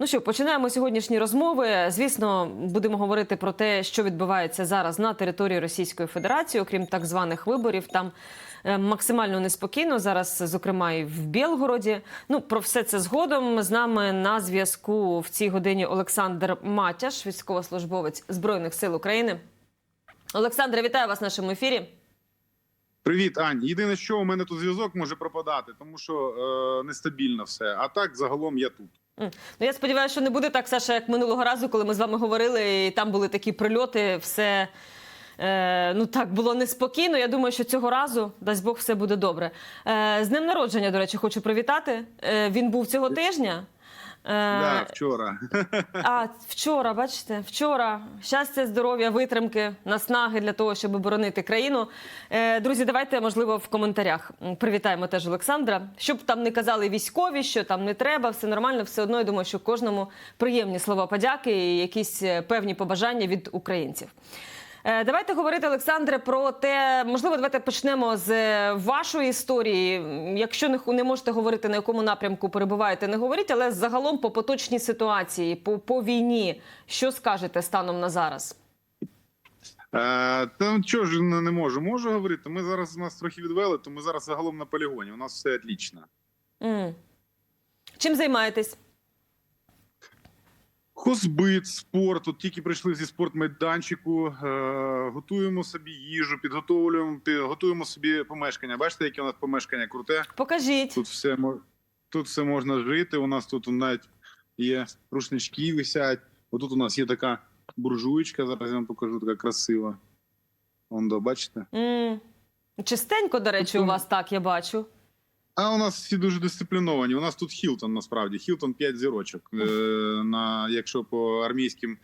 Ну що, починаємо сьогоднішні розмови. Звісно, будемо говорити про те, що відбувається зараз на території Російської Федерації, окрім так званих виборів. Там е, максимально неспокійно зараз, зокрема, і в Білгороді. Ну про все це згодом з нами на зв'язку в цій годині Олександр Матяш, військовослужбовець збройних сил України. Олександре, вітаю вас в нашому ефірі. Привіт, Ань. Єдине, що у мене тут зв'язок може пропадати, тому що е, нестабільно все. А так, загалом, я тут. Ну я сподіваюся, що не буде так, Саша, як минулого разу, коли ми з вами говорили, і там були такі прильоти, все. Е, ну так було неспокійно. Я думаю, що цього разу дасть Бог все буде добре. Е, з днем народження, до речі, хочу привітати. Е, він був цього тижня. Е, Да, вчора. а вчора, бачите, вчора щастя, здоров'я, витримки, наснаги для того, щоб боронити країну. Е, друзі, давайте можливо в коментарях привітаємо теж Олександра. Щоб там не казали військові, що там не треба, все нормально. Все одно я думаю, що кожному приємні слова подяки і якісь е, певні побажання від українців. Е, Давайте говорити, Олександре, про те, можливо, давайте почнемо з е, вашої історії. Якщо не, не можете говорити, на якому напрямку перебуваєте, не говоріть, але загалом по поточній ситуації, по, по війні, що скажете станом на зараз? Е, та чого ж не, можу? Можу говорити. Ми зараз нас трохи відвели, то ми зараз загалом на полігоні. У нас все отлично. М. Чим займаєтесь? Хозбит, спорт. От тільки прийшли зі спортмайданчику, е, готуємо собі їжу, підготовлюємо, пі- готуємо собі помешкання. Бачите, яке у нас помешкання круте? Покажіть. Тут все тут все можна жити. У нас тут навіть є рушнички висять. Отут у нас є така буржуєчка. Зараз я вам покажу, така красива. Вон бачите? М. Чистенько, до речі, у вас так, я бачу. А у нас всі дуже дисципліновані. У нас тут Хілтон насправді. Хілтон 5 зірочок. Е, на, якщо по армійським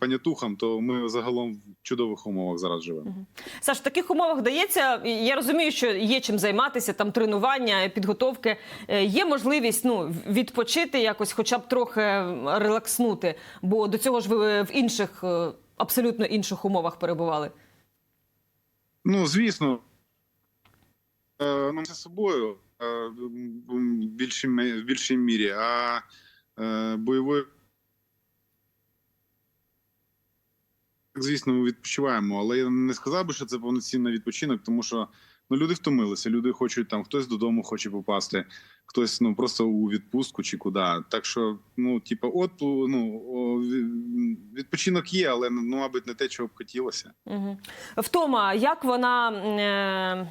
понятухам, то ми загалом в чудових умовах зараз живемо. Саш, в таких умовах дається. Я розумію, що є чим займатися, там тренування, підготовки. Е, Є можливість ну, відпочити якось, хоча б трохи релакснути, бо до цього ж ви в інших, е, абсолютно інших умовах перебували. Ну, звісно, е, ну, це собою е, в більшій, в більшій мірі, а е, бойовою. Звісно, ми відпочиваємо, але я не сказав би, що це повноцінний відпочинок, тому що ну, люди втомилися, люди хочуть там, хтось додому хоче попасти, хтось ну просто у відпустку чи куди. Так що, ну, типу, от ну, відпочинок є, але ну, мабуть, не те, чого б хотілося. Угу. Втома, як вона.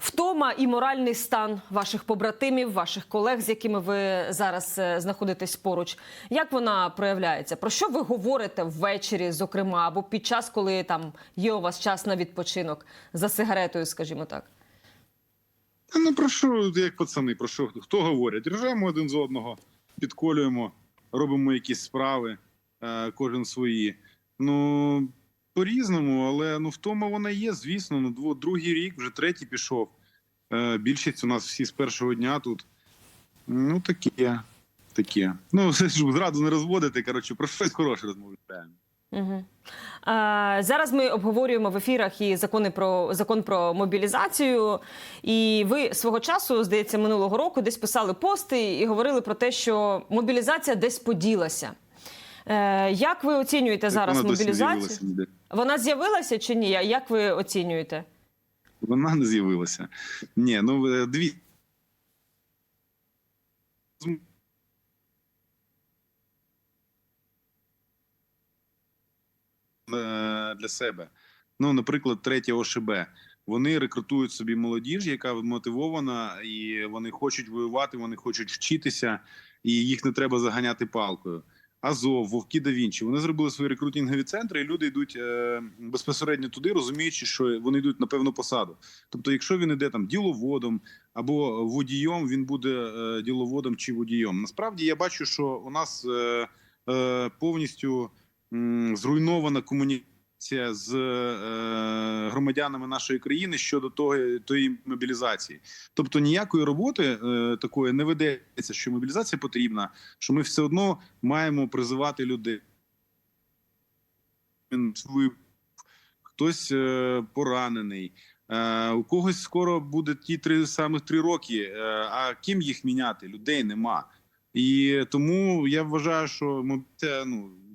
Втома і моральний стан ваших побратимів, ваших колег, з якими ви зараз е, знаходитесь поруч, як вона проявляється? Про що ви говорите ввечері, зокрема, або під час, коли там є у вас час на відпочинок за сигаретою, скажімо так? Та ну про що, як пацани, про що хто говорять? Ржемо один з одного, підколюємо, робимо якісь справи, е, кожен свої. Ну по-різному, але ну втома вона є, звісно. Ну, другий рік, вже третій пішов. Е, більшість у нас всі з першого дня тут. Ну, таке. Таке. Ну, це ж зразу не розводити. Коротше, про щось хороше розмовляємо. Угу. А, зараз ми обговорюємо в ефірах і закони про закон про мобілізацію. І ви свого часу, здається, минулого року десь писали пости і говорили про те, що мобілізація десь поділася. Е, як ви оцінюєте Так зараз вона досі мобілізацію? з'явилася. Вона з'явилася чи ні? Як ви оцінюєте? Вона не з'явилася. Ні, ну е, дві. Е, Для себе. Ну, наприклад, третє ОШБ. Вони рекрутують собі молодіж, яка мотивована, і вони хочуть воювати, вони хочуть вчитися, і їх не треба заганяти палкою. Азов, Вовки да Вінчі. Вони зробили свої рекрутингові центри, і люди йдуть е, безпосередньо туди, розуміючи, що вони йдуть на певну посаду. Тобто, якщо він іде там діловодом або водієм, він буде е, діловодом чи водієм. Насправді я бачу, що у нас е, е, повністю е, зруйнована комунікація з е, громадянами нашої країни щодо того тої мобілізації. Тобто ніякої роботи е, такої не ведеться, що мобілізація потрібна, що ми все одно маємо призивати людей. Хтось е, поранений. У когось скоро буде ті три самих три роки. А ким їх міняти? Людей нема. І тому я вважаю, що ну,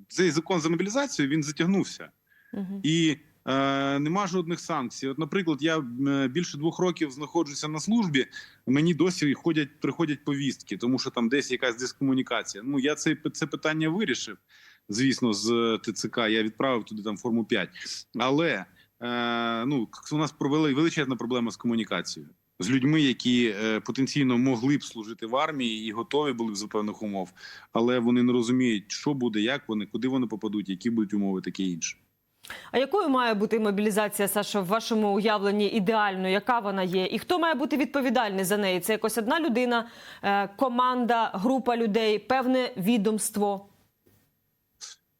цей закон за мобілізацію він затягнувся. Мгм. І е, нема жодних санкцій. От, наприклад, я більше двох років знаходжуся на службі. Мені досі ходять приходять повістки, тому що там десь якась дискомунікація. Ну я це, це питання вирішив. Звісно, з е, ТЦК я відправив туди там форму 5. Але е, ну у нас провели величезна проблема з комунікацією. З людьми, які е, потенційно могли б служити в армії і готові були б за певних умов, але вони не розуміють, що буде, як вони, куди вони попадуть, які будуть умови, таке інше. А якою має бути мобілізація, Саша, в вашому уявленні ідеально? Яка вона є? І хто має бути відповідальний за неї? Це якось одна людина, е, команда, група людей, певне відомство.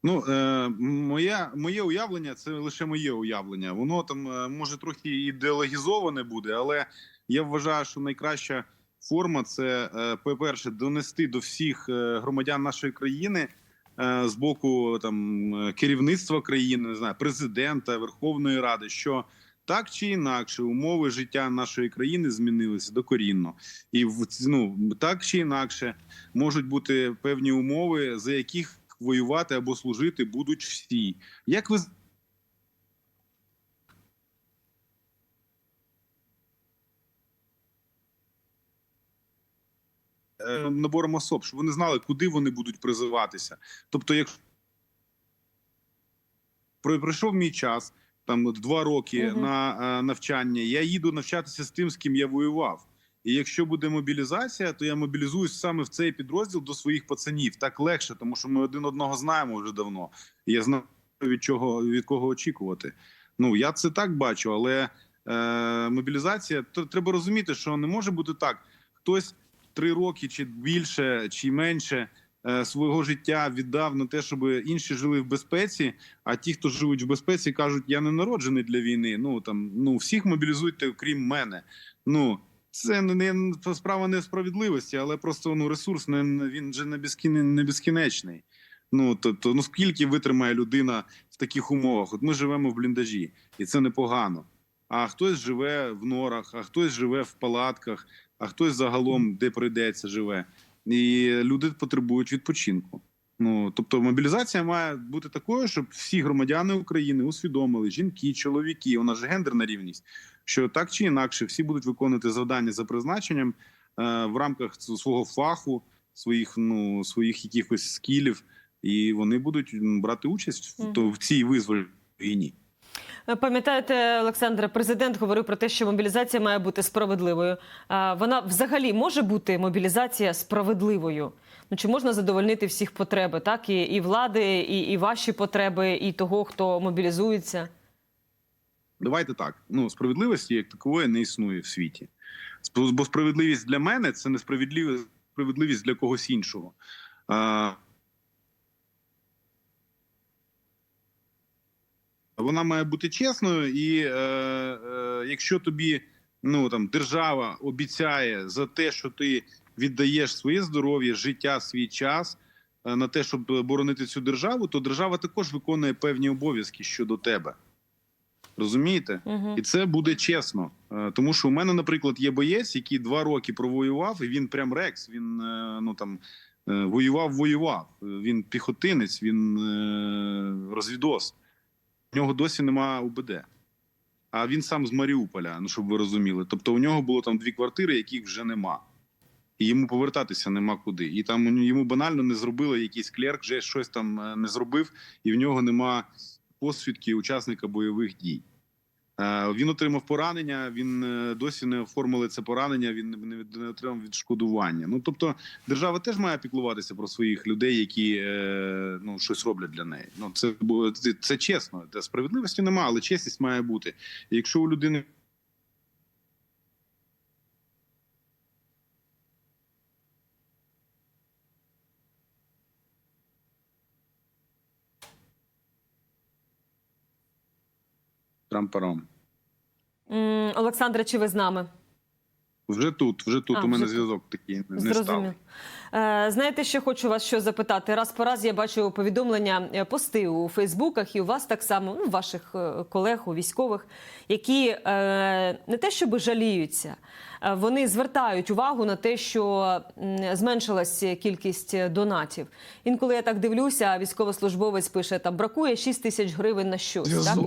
Ну, е, моє, моє уявлення це лише моє уявлення. Воно там е, може трохи ідеологізоване буде, але я вважаю, що найкраща форма це, е, по-перше, донести до всіх громадян нашої країни з боку там е, керівництва країни, не знаю, президента, Верховної Ради, що так чи інакше умови життя нашої країни змінилися докорінно, і ну, так чи інакше можуть бути певні умови, за яких воювати або служити будуть всі. Як ви набором особ, щоб вони знали, куди вони будуть призиватися. Тобто, якщо пройшов мій час, там два роки Мгм. на е, навчання, я їду навчатися з тим, з ким я воював. І якщо буде мобілізація, то я мобілізуюсь саме в цей підрозділ до своїх пацанів. Так легше, тому що ми один одного знаємо вже давно. І я знаю від чого від кого очікувати. Ну я це так бачу, але е, мобілізація то треба розуміти, що не може бути так. Хтось три роки чи більше, чи менше е, свого життя віддав на те, щоб інші жили в безпеці. А ті, хто живуть в безпеці, кажуть: я не народжений для війни. Ну там ну всіх мобілізуйте, крім мене. Ну це не, справа несправедливості, але просто ну ресурс не він же не безкінечний. Ну тобто, ну скільки витримає людина в таких умовах? От ми живемо в бліндажі, і це непогано. А хтось живе в норах, а хтось живе в палатках, а хтось загалом де прийдеться живе. І люди потребують відпочинку. Ну тобто, мобілізація має бути такою, щоб всі громадяни України усвідомили жінки, чоловіки, у нас же гендерна рівність, що так чи інакше всі будуть виконувати завдання за призначенням е, в рамках свого фаху, своїх ну своїх якихось скілів, і вони будуть брати участь в, то, в цій визвольній війні. Е, Пам'ятаєте, Олександре, президент говорив про те, що мобілізація має бути справедливою. Вона взагалі може бути мобілізація справедливою? Ну чи можна задовольнити всіх потреби, так і, і влади, і, і ваші потреби, і того, хто мобілізується? Давайте так. Ну справедливості як такової не існує в світі. Бо справедливість для мене це не справедливість, справедливість для когось іншого. Вона має бути чесною, і е, е, якщо тобі ну там держава обіцяє за те, що ти віддаєш своє здоров'я, життя, свій час е, на те, щоб боронити цю державу, то держава також виконує певні обов'язки щодо тебе. Розумієте? Угу. І це буде чесно. Е, Тому що у мене, наприклад, є боєць, який два роки провоював, і він прям рекс. Він е, ну там е, воював, воював. Він піхотинець, він розвідос. У нього досі нема УБД. А він сам з Маріуполя, ну щоб ви розуміли. Тобто у нього було там дві квартири, яких вже нема. І йому повертатися нема куди. І там йому банально не зробили якийсь клерк, вже щось там е, не зробив, і в нього нема посвідки учасника бойових дій. Е, Він отримав поранення. Він е, досі не оформили це поранення. Він не- отримав відшкодування. Ну тобто, держава теж має піклуватися про своїх людей, які е, ну щось роблять для неї. Ну це це, це чесно. Та справедливості немає, але чесність має бути. І якщо у людини трампаром. М, Олександре, чи ви з нами? Вже тут, вже тут А, у мене вже зв'язок такий не Зрозумів. став. Е, знаєте, що хочу вас що запитати? Раз по раз я бачу повідомлення, е, пости у Фейсбуках і у вас так само, ну, ваших е, колег, у військових, які не те, щоб жаліються, вони звертають увагу на те, що зменшилась кількість донатів. Інколи я так дивлюся, військовослужбовець пише, там бракує 6 тисяч гривень на щось. Так?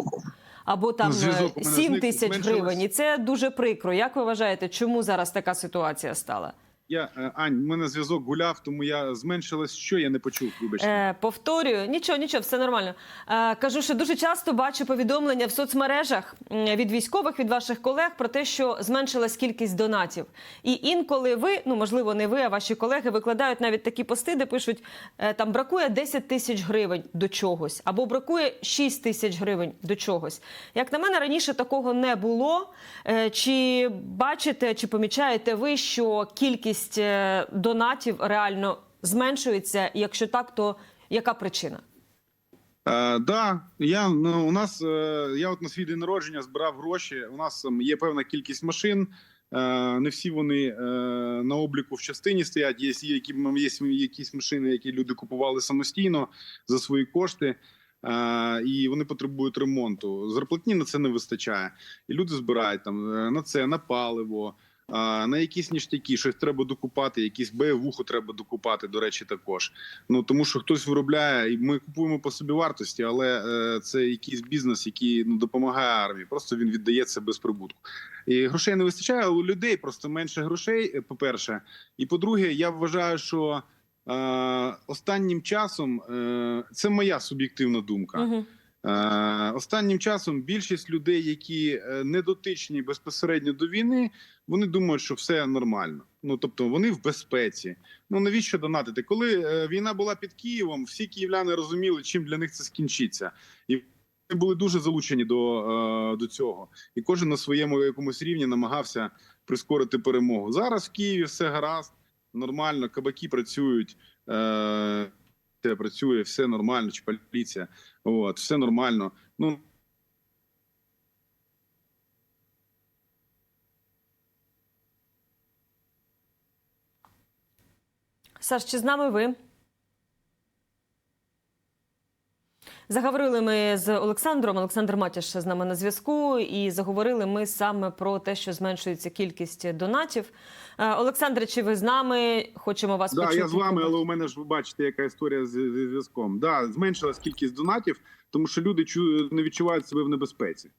Або там Зв'язок у е, 7 тисяч гривень. І це дуже прикро. Як ви вважаєте, чому зараз така ситуація стала? Я е, Ань, у мене зв'язок гуляв, тому я зменшилась. Що я не почув? Вибачте. Е, повторюю, нічого, нічого, все нормально. Е, кажу, що дуже часто бачу повідомлення в соцмережах від військових, від ваших колег про те, що зменшилась кількість донатів. І інколи ви, ну можливо, не ви, а ваші колеги викладають навіть такі пости, де пишуть: е, там бракує 10 тисяч гривень до чогось, або бракує 6 тисяч гривень до чогось. Як на мене, раніше такого не було. Е, чи бачите, чи помічаєте ви, що кількість е, донатів реально зменшується? Якщо так, то яка причина? Е, да, я ну у нас е, я от на свій день народження збирав гроші. У нас ем, є певна кількість машин. Е, не всі вони е, на обліку в частині стоять. Є, є, які, є якісь машини, які люди купували самостійно за свої кошти. І вони потребують ремонту. Зарплатні на це не вистачає. І люди збирають там на це, на паливо, на якісь ніштяки, щось треба докупати, якісь БВуху треба докупати, до речі, також. Ну тому що хтось виробляє, і ми купуємо по собі вартості, але е, це якийсь бізнес, який ну допомагає армії. Просто він віддається без прибутку. І грошей не вистачає, але у людей просто менше грошей. е, По-перше, і по-друге, я вважаю, що е, останнім часом е, це моя суб'єктивна думка. Е, Останнім часом більшість людей, які е, не дотичні безпосередньо до війни, вони думають, що все нормально. Ну тобто вони в безпеці. Ну навіщо донатити? Коли е, війна була під Києвом, всі київляни розуміли, чим для них це скінчиться, і вони були дуже залучені до, е, до цього. І кожен на своєму якомусь рівні намагався прискорити перемогу. Зараз в Києві все гаразд, нормально, кабаки працюють. Е, все працює, все нормально, чи поліція. От, все нормально. Ну Саш, чи з нами ви? Заговорили ми з Олександром. Олександр Матяш з нами на зв'язку, і заговорили ми саме про те, що зменшується кількість донатів. Е, Олександре, чи ви з нами? Хочемо вас да, почути. я з вами, але у мене ж ви бачите, яка історія з, зв'язком. Да, зменшилась кількість донатів, тому що люди не відчувають себе в небезпеці.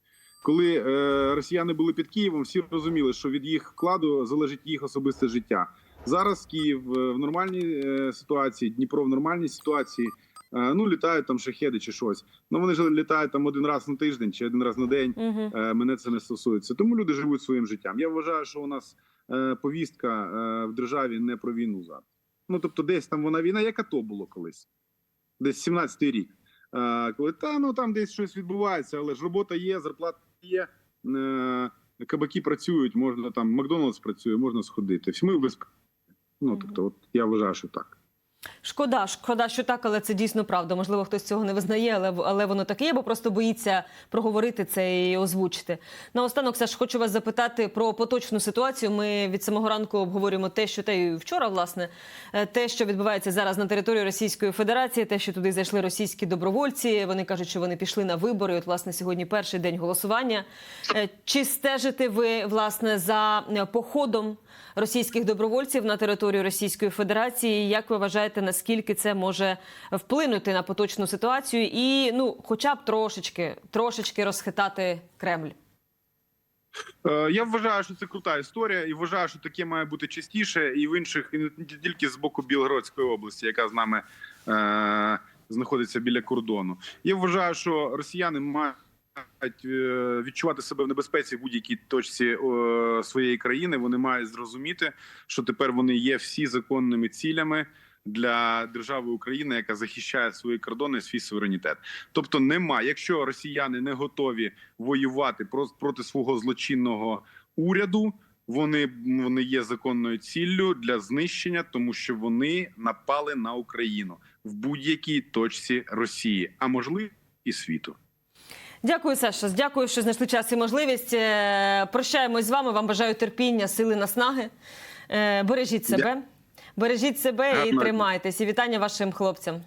Коли е, росіяни були під Києвом, всі розуміли, що від їх вкладу залежить їх особисте життя. Зараз Київ е, в нормальній е, ситуації, Дніпро в нормальній ситуації. Е, ну літають там шахеди чи щось. Ну вони ж літають там один раз на тиждень чи один раз на день. Угу. Мене це не стосується. Тому люди живуть своїм життям. Я вважаю, що у нас е, повістка в державі не про війну зараз. Ну тобто, десь там вона війна, як АТО було колись, десь 17-й рік. Коли та ну там десь щось відбувається, але ж робота є, зарплата є. Кабаки працюють, можна там Макдональдс працює, можна сходити. Всі ми в безпеці. Ну тобто, от я вважаю, що так. Шкода, шкода, що так, але це дійсно правда. Можливо, хтось цього не визнає, але, але воно так є, бо просто боїться проговорити це і озвучити. Наостанок, Саш, хочу вас запитати про поточну ситуацію. Ми від самого ранку обговорюємо те, що те і вчора, власне, е, те, що відбувається зараз на території Російської Федерації, те, що туди зайшли російські добровольці. Вони кажуть, що вони пішли на вибори. От, власне, сьогодні перший день голосування. Е, Чи стежите ви власне за е, походом російських добровольців на територію Російської Федерації? Як ви вважаєте, наскільки це може вплинути на поточну ситуацію і ну, хоча б трошечки, трошечки розхитати Кремль? Е, Я вважаю, що це крута історія, і вважаю, що таке має бути частіше і в інших, і не тільки з боку Білгородської області, яка з нами е, знаходиться біля кордону. Я вважаю, що росіяни мають е, відчувати себе в небезпеці в будь-якій точці е, своєї країни. Вони мають зрозуміти, що тепер вони є всі законними цілями. Для держави України, яка захищає свої кордони, свій суверенітет, тобто нема, якщо росіяни не готові воювати про- проти свого злочинного уряду, вони, вони є законною ціллю для знищення, тому що вони напали на Україну в будь-якій точці Росії, а можливо і світу. Дякую, Саша. Дякую, що знайшли час і можливість. Е, Прощаємось з вами. Вам бажаю терпіння, сили, наснаги. Е, Бережіть себе. Бережіть себе і тримайтеся. вітання вашим хлопцям.